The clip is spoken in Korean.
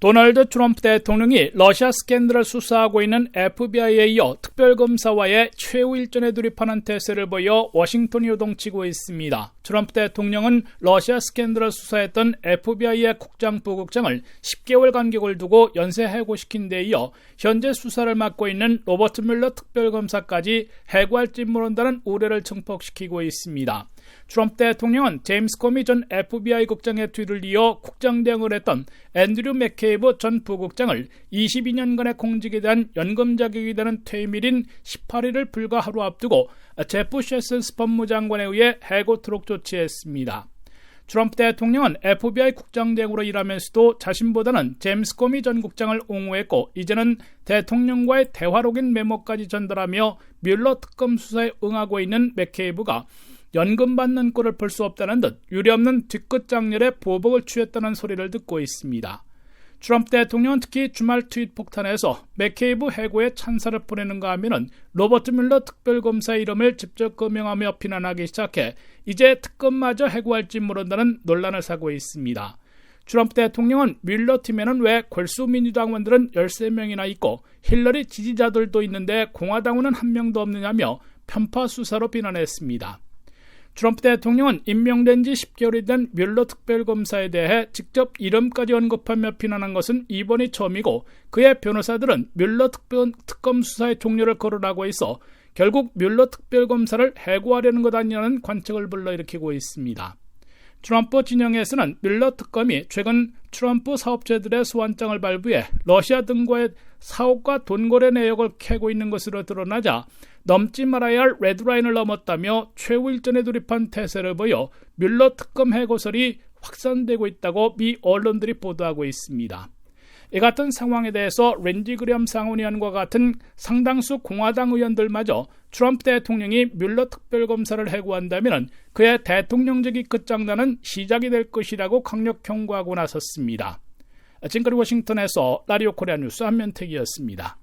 도널드 트럼프 대통령이 러시아 스캔들을 수사하고 있는 FBI에 이어 특별검사와의 최후 일전에 돌입하는 태세를 보여 워싱턴이 요동치고 있습니다. 트럼프 대통령은 러시아 스캔들을 수사했던 FBI의 국장 부 국장을 10개월 간격을 두고 연쇄 해고시킨 데 이어 현재 수사를 맡고 있는 로버트 뮬러 특별검사까지 해고할지 모른다는 우려를 증폭시키고 있습니다. 트럼프 대통령은 제임스 코미 전 FBI 국장의 뒤를 이어 국장대행을 했던 앤드류 맥케이브 전 부국장을 22년간의 공직에 대한 연금 자격이 되는 퇴임일인 18일을 불과 하루 앞두고 제프 셰슨스 법무장관에 의해 해고 트록 조 치했습니다. 트럼프 대통령은 FBI 국장대행으로 일하면서도 자신보다는 제임스 코미 전 국장을 옹호했고 이제는 대통령과의 대화록인 메모까지 전달하며 뮬러 특검 수사에 응하고 있는 맥케이브가 연금 받는 꼴을 볼 수 없다는 듯 유례없는 뒤끝 장렬의 보복을 취했다는 소리를 듣고 있습니다. 트럼프 대통령은 특히 주말 트윗 폭탄에서 맥케이브 해고에 찬사를 보내는가 하면은 로버트 뮬러 특별검사의 이름을 직접 거명하며 비난하기 시작해 이제 특검마저 해고할지 모른다는 논란을 사고 있습니다. 트럼프 대통령은 뮬러 팀에는 왜 골수 민주당원들은 13명이나 있고 힐러리 지지자들도 있는데 공화당원은 한 명도 없느냐며 편파 수사로 비난했습니다. 트럼프 대통령은 임명된 지 10개월이 된 뮬러 특별검사에 대해 직접 이름까지 언급하며 비난한 것은 이번이 처음이고 그의 변호사들은 뮬러 특별, 특검 수사의 종료를 거론하고 있어 결국 뮬러 특별검사를 해고하려는 것 아니냐는 관측을 불러일으키고 있습니다. 트럼프 진영에서는 뮬러 특검이 최근 트럼프 사업체들의 소환장을 발부해 러시아 등과의 사업과 돈거래 내역을 캐고 있는 것으로 드러나자 넘지 말아야 할 레드라인을 넘었다며 최후 일전에 돌입한 태세를 보여 뮬러 특검 해고설이 확산되고 있다고 미 언론들이 보도하고 있습니다. 이 같은 상황에 대해서 렌지 그램 상원의원과 같은 상당수 공화당 의원들마저 트럼프 대통령이 뮬러 특별검사를 해고한다면 그의 대통령직이 끝장나는 시작이 될 것이라고 강력 경고하고 나섰습니다. 지금까지 워싱턴에서 라디오 코리아 뉴스 한면택이었습니다.